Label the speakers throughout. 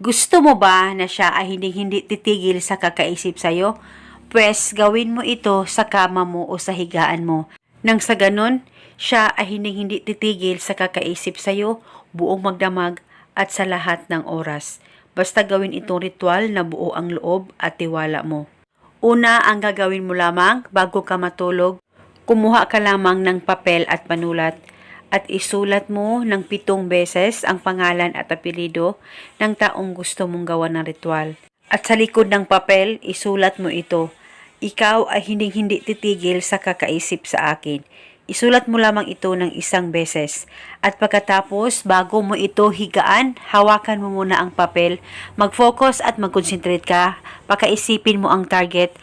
Speaker 1: Gusto mo ba na siya ay hindi-hindi titigil sa kakaisip sa'yo? Pwes, gawin mo ito sa kama mo o sa higaan mo. Nang sa ganun, siya ay hindi-hindi titigil sa kakaisip sa'yo, buong magdamag at sa lahat ng oras. Basta gawin itong ritual na buo ang loob at tiwala mo. Una, ang gagawin mo lamang bago ka matulog, kumuha ka lamang ng papel at panulat at isulat mo ng pitong beses ang pangalan at apelido ng taong gusto mong gawa ng ritual. At sa likod ng papel, isulat mo ito. Ikaw ay hindi-hindi titigil sa kakaisip sa akin. Isulat mo lamang ito ng isang beses. At pagkatapos, bago mo ito higaan, hawakan mo muna ang papel, mag-focus at mag-concentrate ka, pakaisipin mo ang target,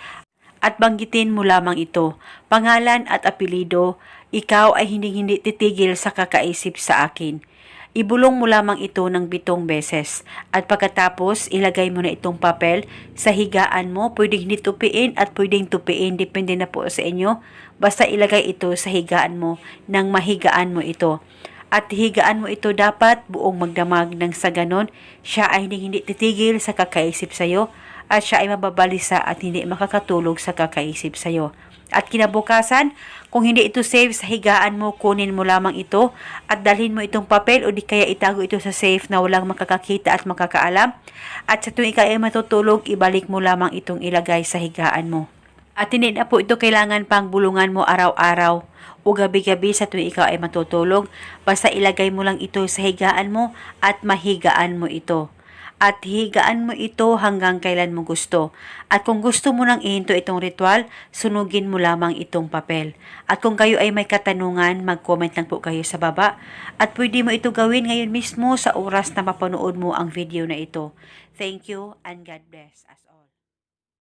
Speaker 1: at banggitin mo lamang ito. Pangalan at apelido, ikaw ay hindi-hindi titigil sa kakaisip sa akin. Ibulong mo lamang ito ng bitong beses at pagkatapos ilagay mo na itong papel sa higaan mo. Pwedeng hindi at pwedeng tupiin. Depende na po sa inyo. Basta ilagay ito sa higaan mo nang mahigaan mo ito. At higaan mo ito dapat buong magdamag nang sa ganon siya ay hindi, hindi titigil sa kakaisip sa'yo at siya ay mababalisa at hindi makakatulog sa kakaisip sa'yo. At kinabukasan, kung hindi ito save sa higaan mo, kunin mo lamang ito at dalhin mo itong papel o di kaya itago ito sa safe na walang makakakita at makakaalam. At sa tuwing ikaw ay matutulog, ibalik mo lamang itong ilagay sa higaan mo. At hindi na po ito kailangan pang bulungan mo araw-araw o gabi-gabi sa tuwing ikaw ay matutulog. Basta ilagay mo lang ito sa higaan mo at mahigaan mo ito at higaan mo ito hanggang kailan mo gusto. At kung gusto mo nang ihinto itong ritual, sunugin mo lamang itong papel. At kung kayo ay may katanungan, mag-comment lang po kayo sa baba. At pwede mo ito gawin ngayon mismo sa oras na mapanood mo ang video na ito. Thank you and God bless us all.